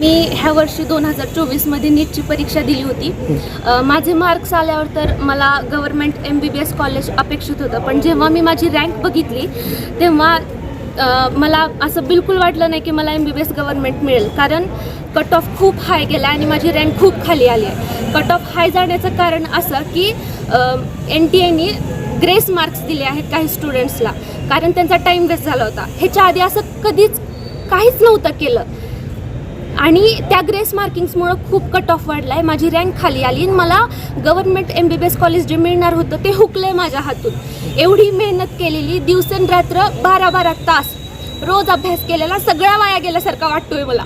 मी ह्या वर्षी दोन हजार चोवीसमध्ये नीटची परीक्षा दिली होती. अ, माझे मार्क्स आल्यावर तर मला government M B B S college अपेक्षित होतं. पण जेव्हा मी माझी रँक बघितली तेव्हा अ, मला असं बिलकुल वाटलं नाही की मला M B B S government मिळेल. कारण कट ऑफ खूप हाय गेला आणि माझी रँक खूप खाली आली आहे. कट ऑफ हाय जाण्याचं कारण असं की एन टी एनी ग्रेस मार्क्स दिले आहेत काही स्टुडंट्सला कारण त्यांचा टाईम वेस्ट झाला होता. ह्याच्या आधी असं कधीच काहीच नव्हतं केलं. आणि त्या ग्रेस मार्किंग्समुळं खूप कट ऑफ वाढला आहे माझी रँक खाली आली आणि मला government M B B S college जे मिळणार होतं ते हुकलं आहे माझ्या हातून. एवढी मेहनत केलेली दिवसेंरात्र बारा बारा तास रोज अभ्यास केलेला सगळा वाया गेल्यासारखा वाटतोय मला.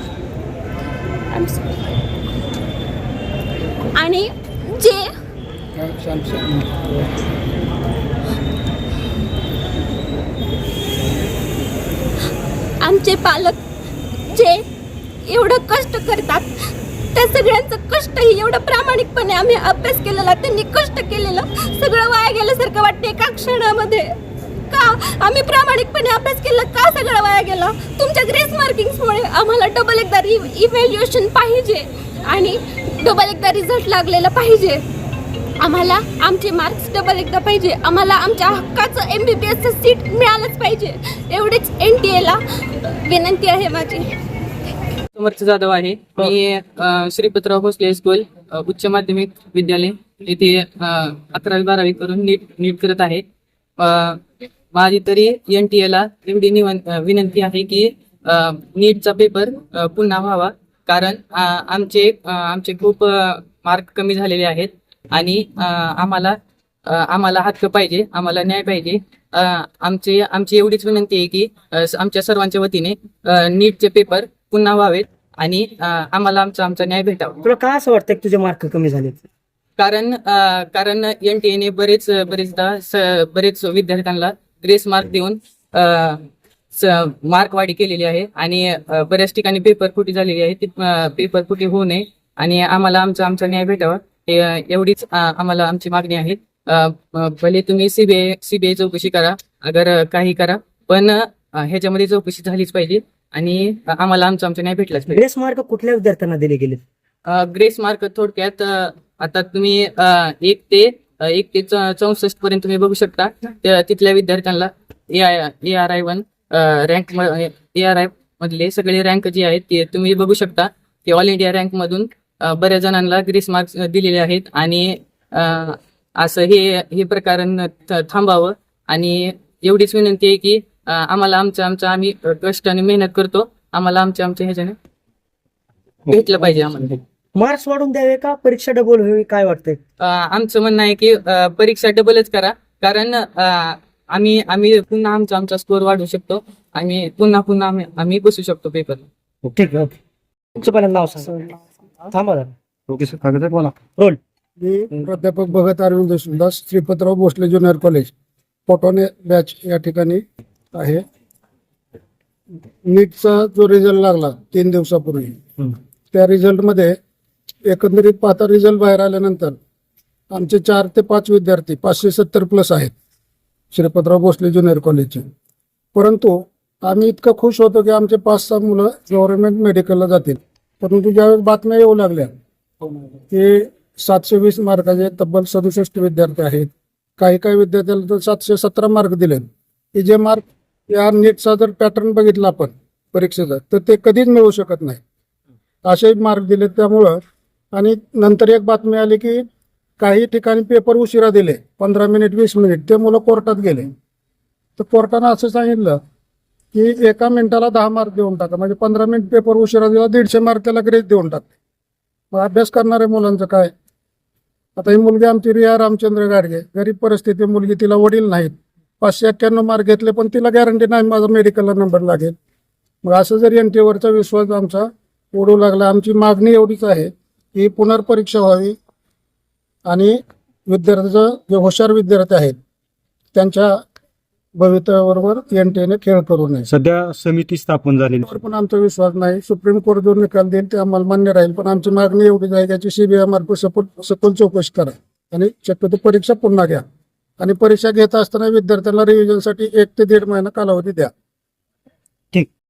आणि जे आमचे पालक जे एवढं कष्ट करतात. त्या सगळ्यांचं कष्ट ही एवढं प्रामाणिकपणे आम्ही अभ्यास केलेला त्यांनी कष्ट केलेलं. सगळं वाया गेल्यासारखं वाटते एका क्षणामध्ये. का? आम्ही प्रामाणिकपणे अभ्यास केला का सगळं वाया गेला? तुमच्या ग्रेस मार्किंग्समुळे आम्हाला डबल एकदा इव्हॅल्युएशन पाहिजे आणि डबल एकदा रिझल्ट लागलेला पाहिजे. आम्हाला आमचे मार्क्स डबल एकदा पाहिजे. आम्हाला आमच्या हक्काचं एम बी बी एसचं सीट मिळालंच पाहिजे. एवढीच एन टी एला विनंती आहे माझी. समर्थ जाधव आहे. मी श्रीपतराव भोसले स्कूल उच्च माध्यमिक विद्यालय. येथे अकरावी बारावी करून नीट नीट करत आहे. माझी तरी एन टी एला एवढी विनंती आहे की नीटचा पेपर पुन्हा व्हावा. कारण आमचे आमचे खूप मार्क कमी झालेले आहेत. आणि आम्हाला आम्हाला हक्क पाहिजे आम्हाला न्याय पाहिजे. आमचे आमची एवढीच विनंती आहे की आमच्या सर्वांच्या वतीने नीटचे पेपर पुन्हा व्हावेत आणि आम्हाला आमचा आमचा न्याय भेटावा. तुला का असं वाटतं की तुझे मार्क कमी झालेत? कारण कारण एन टी एने बरेच बरेचदा बरेच विद्यार्थ्यांना ग्रेस मार्क देऊन मार्क वाढी केलेली आहे आणि बऱ्याच ठिकाणी पेपर फुटी झालेली आहे. ती पेपर फुटी होऊ नये आणि आम्हाला आमचा आमचा न्याय भेटावा. एवढीच आम्हाला आमची मागणी आहे. भले तुम्ही सीबीआय सीबीआय चौकशी करा अगर काही करा पण ह्याच्यामध्ये चौकशी झालीच पाहिजे. आणि आम्हाला आमचा आमचा भेटलाच पाहिजे ग्रेस मार्क कुठल्या विद्यार्थ्यांना दिले गेले अ, ग्रेस मार्क थोडक्यात अ, आता तुम्ही अ, एक ते अ, एक ते चौसष्ट पर्यंत तुम्ही बघू शकता. त्या- तिथल्या विद्यार्थ्यांना A I A R I one rank A R I मधले सगळे रँक जे आहेत ते तुम्ही बघू शकता. ते ऑल इंडिया रँक मधून अ, बऱ्याच जणांना ग्रेस मार्क्स दिलेले आहेत आणि अ, असं हे हे प्रकरण थ- थांबावं. आणि एवढीच विनंती आहे की आम्हाला आमचं आमचं आम्ही कष्ट आणि मेहनत करतो. आम्हाला आमच्या आमच्या ह्याच्याने भेटलं पाहिजे आम्हाला. मार्क्स वाढून द्यावे का? परीक्षा डबल व्हावी काय वाटतंय? अ, आमचं म्हणणं आहे की अ, परीक्षा डबलच करा. कारण अ, आम्ही आम्ही पुन्हा आमचा आमचा स्कोअर वाढवू शकतो. आणि पुन्हा पुन्हा आम्ही आम्ही बसू शकतो पेपर ठीक आहे तुमचं पहिल्यांदा नाव सांग. थांबा जरा. Okay sir. कागद बोला. रोल. मी प्राध्यापक भगत अरविंद देशमुखदास श्रीपतराव भोसले ज्युनियर कॉलेज पोटोने बॅच या ठिकाणी आहे. नीटचा जो रिझल्ट लागला तीन दिवसापूर्वी त्या रिझल्टमध्ये एकंदरीत पाहता रिझल्ट बाहेर आल्यानंतर आमचे चार ते पाच विद्यार्थी पाचशे सत्तर प्लस आहेत श्रीपतराव भोसले ज्युनियर कॉलेजचे परंतु आम्ही इतकं खुश होतो की आमचे पाच सहा मुलं गव्हर्नमेंट मेडिकलला जातील. परंतु ज्यावेळेस बातम्या येऊ लागल्या की सातशे वीस मार्काचे तब्बल सदुसष्ट विद्यार्थी आहेत काही काही विद्यार्थ्याला तर सातशे सतरा मार्क दिले की जे मार्क या नीटचा जर पॅटर्न बघितला आपण परीक्षेचा तर ते कधीच मिळू शकत नाही. असे मार्क दिले त्यामुळं आणि नंतर एक बातमी आली की काही ठिकाणी पेपर उशिरा दिले पंधरा मिनिट वीस मिनिट ते मुलं कोर्टात गेले. तर कोर्टानं असं सांगितलं की एका मिनिटाला दहा मार्क देऊन टाका म्हणजे पंधरा मिनिट पेपर उशिरा दिला दीडशे मार्क त्याला ग्रेस देऊन टाकते मग अभ्यास करणाऱ्या मुलांचं काय? आता ही मुलगी आमची रिया रामचंद्र गाडगे गरीब परिस्थिती मुलगी तिला वडील नाहीत. पाचशे एक्क्याण्णव मार्क घेतले पण तिला गॅरंटी नाही माझा मेडिकलला नंबर लागेल. मग असं जर एन टीवरचा विश्वास आमचा ओढू लागला आमची मागणी एवढीच आहे की पुनर्परीक्षा व्हावी आणि विद्यार्थ्याचं जे हुशार विद्यार्थी आहेत त्यांच्या भवितव्याबरोबर एन टीने खेळ करू नये. सध्या समिती स्थापन वर पण आमचा विश्वास नाही. सुप्रीम कोर्ट जो निकाल देईल ते आम्हाला मान्य राहील पण आमची मागणी एवढीच आहे त्याची सीबीआय मार्फत सपोल सखोल चौकशी करा आणि शक्यतो परीक्षा पुन्हा घ्या. आणि परीक्षा घेत असताना विद्यार्थ्यांना रिव्हिजनसाठी एक ते दीड महिना कालावधी द्या.